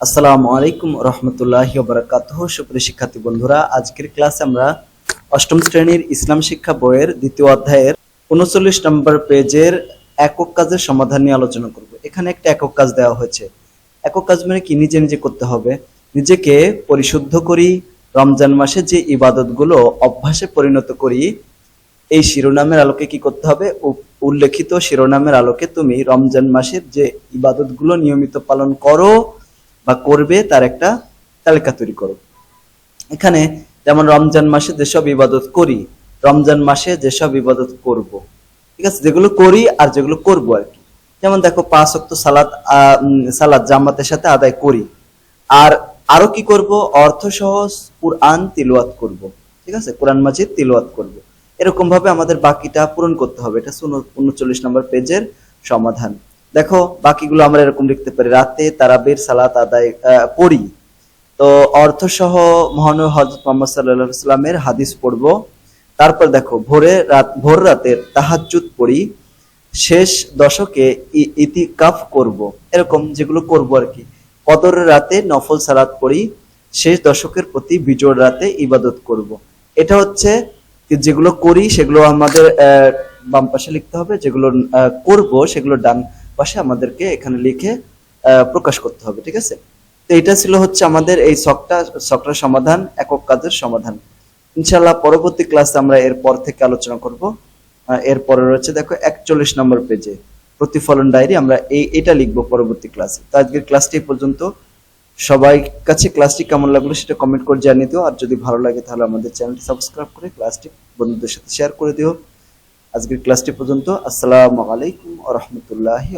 আসসালামু আলাইকুম রহমতুল্লাহি বারাকাতুহ সুপ্রিয় শিক্ষার্থী বন্ধুরা, আজকের ক্লাসে আমরা অষ্টম শ্রেণির ইসলাম শিক্ষা বইয়ের দ্বিতীয় অধ্যায়ের উনচল্লিশ নম্বর পেজের একক কাজের সমাধান নিয়ে আলোচনা করব। এখানে একটা একক কাজ দেওয়া হয়েছে। একক কাজ মানে কি? নিজে নিজে করতে হবে। নিজেকে পরিশুদ্ধ করি, রমজান মাসে যে ইবাদতগুলো অভ্যাসে পরিণত করি, এই শিরোনামের আলোকে কি করতে হবে? উল্লেখিত শিরোনামের আলোকে তুমি রমজান মাসের যে ইবাদতগুলো নিয়মিত পালন করো বা করবে, তার একটা তালিকা তৈরি করো। এখানে যেমন রমজান মাসে যেসব ইবাদত করি, রমজান মাসে যেসব ইবাদত করব, ঠিক আছে? যেগুলো করি আর যেগুলো করব আর কি। যেমন দেখো, পাঁচ অক্ত সালাদ সালাদ জামাতের সাথে আদায় করি। আর আরও কি করব? অর্থ সহ কুরআন তিলওয়াত করব, ঠিক আছে? কোরআন মাজিদ তিলওয়াত করব। এরকম ভাবে আমাদের বাকিটা পূরণ করতে হবে। এটা উনচল্লিশ নম্বর পেজের সমাধান। দেখো, বাকিগুলো আমরা এরকম লিখতে পারি। রাতে তারাবির সালাত আদায় পড়ি। তো অর্থ সহ মহানবী হজরত মোহাম্মদ আলাইহি সাল্লামের হাদিস পড়ব। তারপর দেখো, ভোরে রাত, ভোর রাতের তাহাজ্জুদ পড়ি। শেষ দশকে ইতিকাফ করব। এরকম যেগুলো করব আর কি। কদর রাতে নফল সালাত পড়ি। শেষ দশকের প্রতি বিজোড় রাতে ইবাদত করব। এটা হচ্ছে যেগুলো করি, সেগুলো আমাদের বাম পাশে লিখতে হবে। যেগুলো করব, সেগুলো ডান পাশে আমাদেরকে এখানে লিখে প্রকাশ করতে হবে, ঠিক আছে? তো এটা ছিল হচ্ছে আমাদের এই শখটা শখটার সমাধান, একক কাজের সমাধান। ইনশাল্লাহ পরবর্তী ক্লাসে আমরা এর পর থেকে আলোচনা করব। এরপরে রয়েছে দেখো একচল্লিশ নম্বর পেজে, প্রতিফলন ডায়েরি, আমরা এই, এটা লিখব পরবর্তী ক্লাসে। তো আজকের ক্লাসটি পর্যন্ত। সবাই কাছে ক্লাসটি কেমন লাগল সেটা কমেন্ট করে জানিয়ে দিও। আর যদি ভালো লাগে তাহলে আমাদের চ্যানেলটি সাবস্ক্রাইব করে ক্লাসটি বন্ধুদের সাথে শেয়ার করে দিও। আজকের ক্লাসটি পর্যন্ত। আসসালামু আলাইকুম। রহমতুল্লাহি